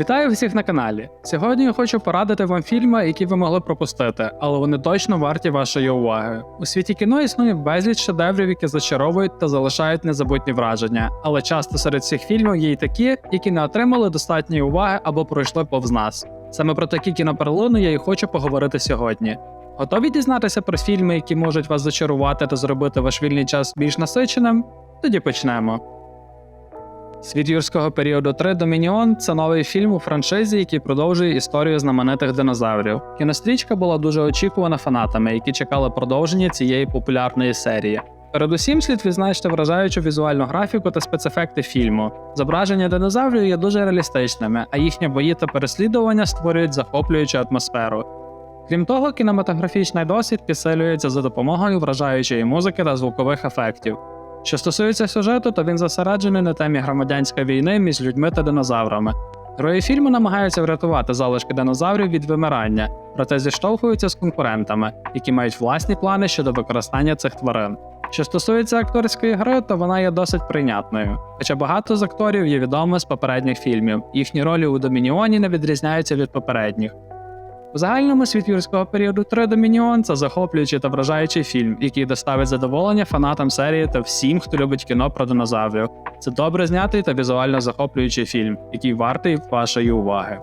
Вітаю всіх на каналі. Сьогодні я хочу порадити вам фільми, які ви могли пропустити, але вони точно варті вашої уваги. У світі кіно існує безліч шедеврів, які зачаровують та залишають незабутні враження, але часто серед цих фільмів є й такі, які не отримали достатньої уваги або пройшли повз нас. Саме про такі кіноперлини я і хочу поговорити сьогодні. Готові дізнатися про фільми, які можуть вас зачарувати та зробити ваш вільний час більш насиченим? Тоді почнемо. Світ юрського періоду 3 Домініон це новий фільм у франшизі, який продовжує історію знаменитих динозаврів. Кінострічка була дуже очікувана фанатами, які чекали продовження цієї популярної серії. Передусім слід відзначити вражаючу візуальну графіку та спецефекти фільму. Зображення динозаврів є дуже реалістичними, а їхні бої та переслідування створюють захоплюючу атмосферу. Крім того, кінематографічний досвід підсилюється за допомогою вражаючої музики та звукових ефектів. Що стосується сюжету, то він зосереджений на темі громадянської війни між людьми та динозаврами. Герої фільму намагаються врятувати залишки динозаврів від вимирання, проте зіштовхуються з конкурентами, які мають власні плани щодо використання цих тварин. Що стосується акторської гри, то вона є досить прийнятною. Хоча багато з акторів є відомими з попередніх фільмів, їхні ролі у Домініоні не відрізняються від попередніх. У загальному світ юрського періоду 3 Домініон це захоплюючий та вражаючий фільм, який доставить задоволення фанатам серії та всім, хто любить кіно про динозаврів. Це добре знятий та візуально захоплюючий фільм, який вартий вашої уваги.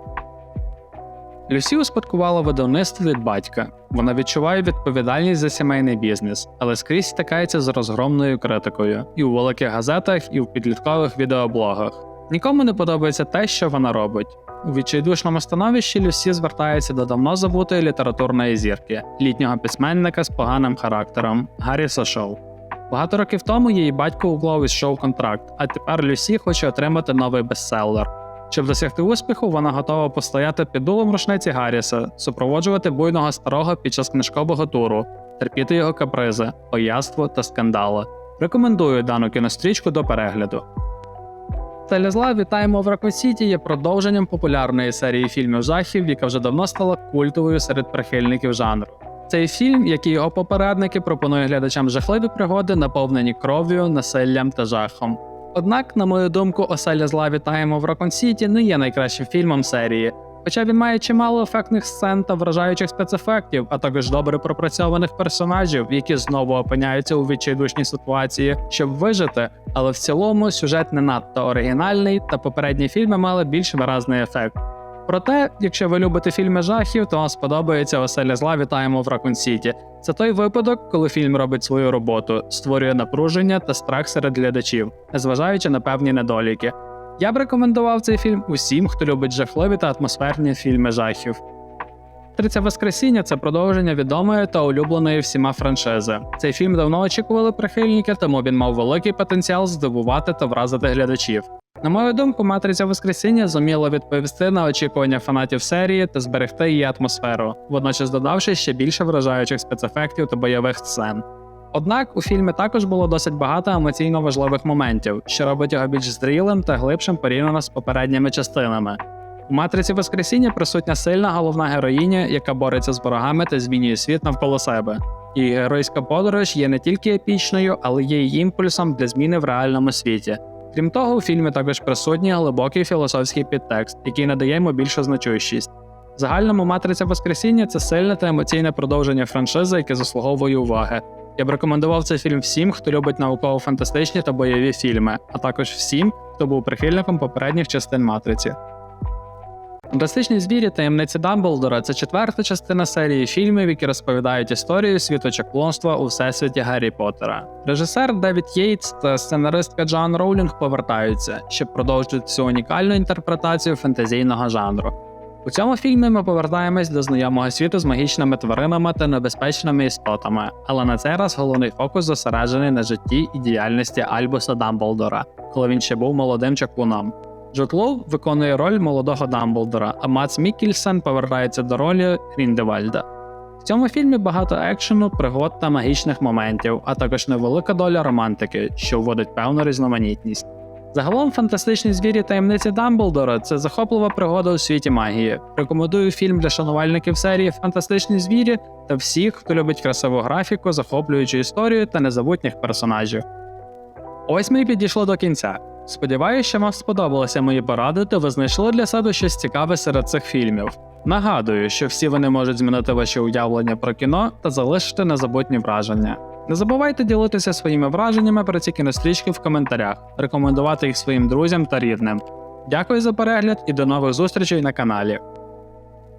Люсі успадкувала видавництво від батька. Вона відчуває відповідальність за сімейний бізнес, але скрізь стикається з розгромною критикою і у великих газетах, і в підліткових відеоблогах. Нікому не подобається те, що вона робить. У відчайдушному становищі Люсі звертається до давно забутої літературної зірки, літнього письменника з поганим характером Гарріса Шоу. Багато років тому її батько уклав із шоу контракт, а тепер Люсі хоче отримати новий бестселер. Щоб досягти успіху, вона готова постояти під дулом рушниці Гарріса, супроводжувати буйного старого під час книжкового туру, терпіти його капризи, пояство та скандали. Рекомендую дану кінострічку до перегляду. Стеля зла вітаємо в Ракосіті є продовженням популярної серії фільмів жахів, яка вже давно стала культовою серед прихильників жанру. Цей фільм, як і його попередники, пропонує глядачам жахливі пригоди, наповнені кров'ю, насиллям та жахом. Однак, на мою думку, Оселя зла вітаємо в Ракон Сіті не є найкращим фільмом серії, хоча він має чимало ефектних сцен та вражаючих спецефектів, а також добре пропрацьованих персонажів, які знову опиняються у відчайдушній ситуації, щоб вижити. Але в цілому сюжет не надто оригінальний, та попередні фільми мали більш виразний ефект. Проте, якщо ви любите фільми жахів, то вам сподобається Оселя зла вітаємо в Ракун Сіті. Це той випадок, коли фільм робить свою роботу, створює напруження та страх серед глядачів, незважаючи на певні недоліки. Я б рекомендував цей фільм усім, хто любить жахливі та атмосферні фільми жахів. Триця Воскресіння це продовження відомої та улюбленої всіма франшизи. Цей фільм давно очікували прихильники, тому він мав великий потенціал здивувати та вразити глядачів. На мою думку, матриця Воскресіння зуміла відповісти на очікування фанатів серії та зберегти її атмосферу, водночас додавши ще більше вражаючих спецефектів та бойових сцен. Однак у фільмі також було досить багато емоційно важливих моментів, що робить його більш зрілим та глибшим порівняно з попередніми частинами. У матриці Воскресіння присутня сильна головна героїня, яка бореться з ворогами та змінює світ навколо себе. Її геройська подорож є не тільки епічною, але є й імпульсом для зміни в реальному світі. Крім того, у фільмі також присутній глибокий філософський підтекст, який надає йому більшу значущість. В загальному матриця Воскресіння це сильне та емоційне продовження франшизи, яке заслуговує уваги. Я б рекомендував цей фільм всім, хто любить науково-фантастичні та бойові фільми, а також всім, хто був прихильником попередніх частин матриці. Фантастичні звірі таємниці Дамблдора це четверта частина серії фільмів, які розповідають історію світочаклонства у всесвіті Гаррі Поттера. Режисер Девід Єйтс та сценаристка Джоан Роулінг повертаються, щоб продовжити цю унікальну інтерпретацію фентезійного жанру. У цьому фільмі ми повертаємось до знайомого світу з магічними тваринами та небезпечними істотами, але на цей раз головний фокус зосереджений на житті і діяльності Альбуса Дамблдора, коли він ще був молодим чаклуном. Джот Лоу виконує роль молодого Дамблдора, а Мац Міккельсен повертається до ролі Гріндевальда. В цьому фільмі багато екшену, пригод та магічних моментів, а також невелика доля романтики, що вводить певну різноманітність. Загалом фантастичні звірі таємниці Дамблдора це захоплива пригода у світі магії. Рекомендую фільм для шанувальників серії Фантастичні звірі та всіх, хто любить красиву графіку, захоплюючу історію та незабутніх персонажів. Ось ми і підійшли до кінця. Сподіваюся, що вам сподобалися мої поради, та ви знайшли для себе щось цікаве серед цих фільмів. Нагадую, що всі вони можуть змінити ваші уявлення про кіно та залишити незабутні враження. Не забувайте ділитися своїми враженнями про ці кінострічки в коментарях, рекомендувати їх своїм друзям та рідним. Дякую за перегляд і до нових зустрічей на каналі.